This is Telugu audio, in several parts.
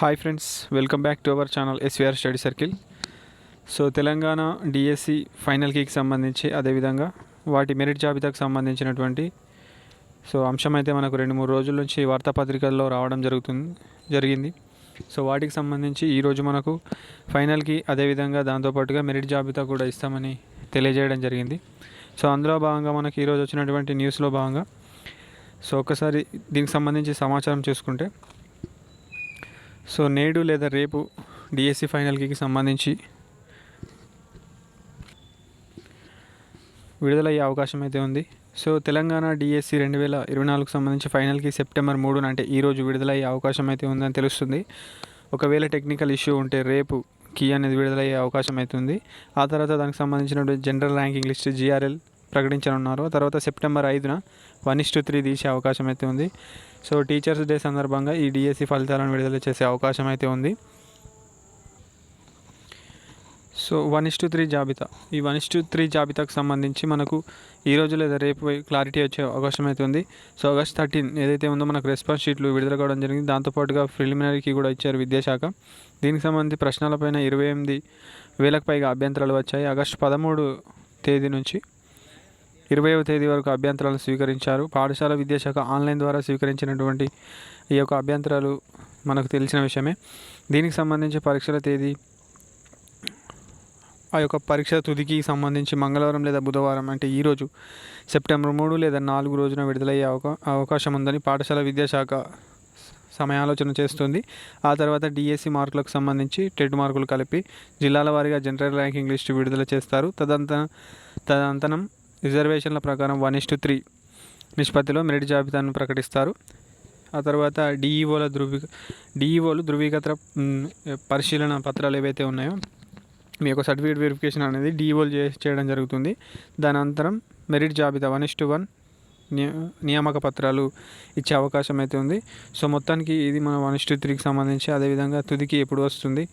Hi friends welcome back to our channel SVR study circle so Telangana DSC final కీకి సంబంధించి అదేవిధంగా వాటి మెరిట్ జాబితాకు సంబంధించినటువంటి సో అంశం అయితే మనకు రెండు మూడు రోజుల నుంచి వార్తాపత్రికల్లో రావడం జరుగుతుంది జరిగింది. సో వాటికి సంబంధించి ఈరోజు మనకు ఫైనల్కి అదేవిధంగా దాంతోపాటుగా మెరిట్ జాబితా కూడా ఇస్తామని తెలియజేయడం జరిగింది. సో అందులో భాగంగా మనకి ఈరోజు వచ్చినటువంటి న్యూస్లో భాగంగా సో ఒకసారి దీనికి సంబంధించి సమాచారం చూసుకుంటే సో నేడు లేదా రేపు డిఎస్సి ఫైనల్కి సంబంధించి విడుదలయ్యే అవకాశం అయితే ఉంది. సో తెలంగాణ డిఎస్సి రెండు వేల ఇరవై నాలుగుకు సంబంధించి ఫైనల్కి సెప్టెంబర్ మూడున అంటే ఈరోజు విడుదలయ్యే అవకాశం అయితే ఉందని తెలుస్తుంది. ఒకవేళ టెక్నికల్ ఇష్యూ ఉంటే రేపు కీ అనేది విడుదలయ్యే అవకాశం అవుతుంది ఆ తర్వాత దానికి సంబంధించినటువంటి జనరల్ ర్యాంకింగ్ లిస్ట్ జిఆర్ఎల్ ప్రకటించనున్నారు. తర్వాత సెప్టెంబర్ ఐదున వన్ ఇస్ టు త్రీ తీసే అవకాశం అయితే ఉంది. సో టీచర్స్ డే సందర్భంగా ఈ డిఎస్సి ఫలితాలను విడుదల చేసే అవకాశం అయితే ఉంది. So one is two three జాబితా. ఈ వన్ ఇస్ టు త్రీ జాబితాకు సంబంధించి మనకు ఈ రోజు లేదా రేపు క్లారిటీ వచ్చే అవకాశం అయితే ఉంది. సో ఆగస్ట్ థర్టీన్ ఏదైతే ఉందో మనకు రెస్పాన్స్ షీట్లు విడుదల కావడం జరిగింది. దాంతోపాటుగా ప్రిలిమినరీకి కూడా ఇచ్చారు విద్యాశాఖ. దీనికి సంబంధించి ప్రశ్నలపైన ఇరవై ఎనిమిది వేలకు పైగా అభ్యంతరాలు వచ్చాయి. ఆగస్టు పదమూడు తేదీ నుంచి ఇరవైవ తేదీ వరకు అభ్యంతరాలు స్వీకరించారు. పాఠశాల విద్యాశాఖ ఆన్లైన్ ద్వారా స్వీకరించినటువంటి ఈ యొక్క అభ్యంతరాలు మనకు తెలిసిన విషయమే. దీనికి సంబంధించి పరీక్షల తేదీ ఆ యొక్క పరీక్ష తుదికి సంబంధించి మంగళవారం లేదా బుధవారం అంటే ఈరోజు సెప్టెంబర్ మూడు లేదా నాలుగు రోజున విడుదలయ్యే అవకా అవకాశం ఉందని పాఠశాల విద్యాశాఖ సమయాలోచన చేస్తుంది. ఆ తర్వాత డిఎస్సి మార్కులకు సంబంధించి టెట్ మార్కులు కలిపి జిల్లాల వారీగా జనరల్ ర్యాంకింగ్ లిస్టు విడుదల చేస్తారు. తదంత తదంతనం రిజర్వేషన్ల ప్రకారం వన్ ఇస్ టు త్రీ నిష్పత్తిలో మెరిట్ జాబితాను ప్రకటిస్తారు. ఆ తర్వాత డిఈఓల ధృవీ డిఈఓలు ధృవీకరణ పరిశీలన పత్రాలు ఏవైతే ఉన్నాయో మీ యొక్క సర్టిఫికేట్ వెరిఫికేషన్ అనేది డిఈఓలు చే చేయడం జరుగుతుంది. దాని అనంతరం మెరిట్ జాబితా వన్ ఇస్టు వన్ నియామక పత్రాలు ఇచ్చే అవకాశం అయితే ఉంది. సో మొత్తానికి ఇది మన వన్ ఇస్టు త్రీకి సంబంధించి అదేవిధంగా తుదికి ఎప్పుడు వస్తుంది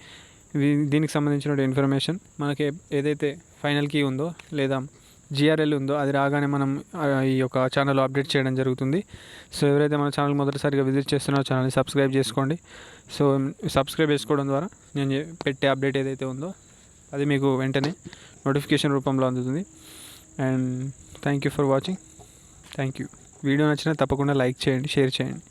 దీనికి సంబంధించిన ఇన్ఫర్మేషన్ మనకి ఏదైతే ఫైనల్కి ఉందో లేదా జిఆర్ఎల్ ఉందో అది రాగానే మనం ఈ యొక్క ఛానల్ అప్డేట్ చేయడం జరుగుతుంది. సో ఎవరైతే మన ఛానల్ మొదటిసారిగా విజిట్ చేస్తున్నారో ఛానల్ని సబ్స్క్రైబ్ చేసుకోండి. సో సబ్స్క్రైబ్ చేసుకోవడం ద్వారా నేను పెట్టే అప్డేట్ ఏదైతే ఉందో అది మీకు వెంటనే నోటిఫికేషన్ రూపంలో అందుతుంది. And thank you for watching thank you video నచ్చినా తప్పకుండా లైక్ చేయండి షేర్ చేయండి.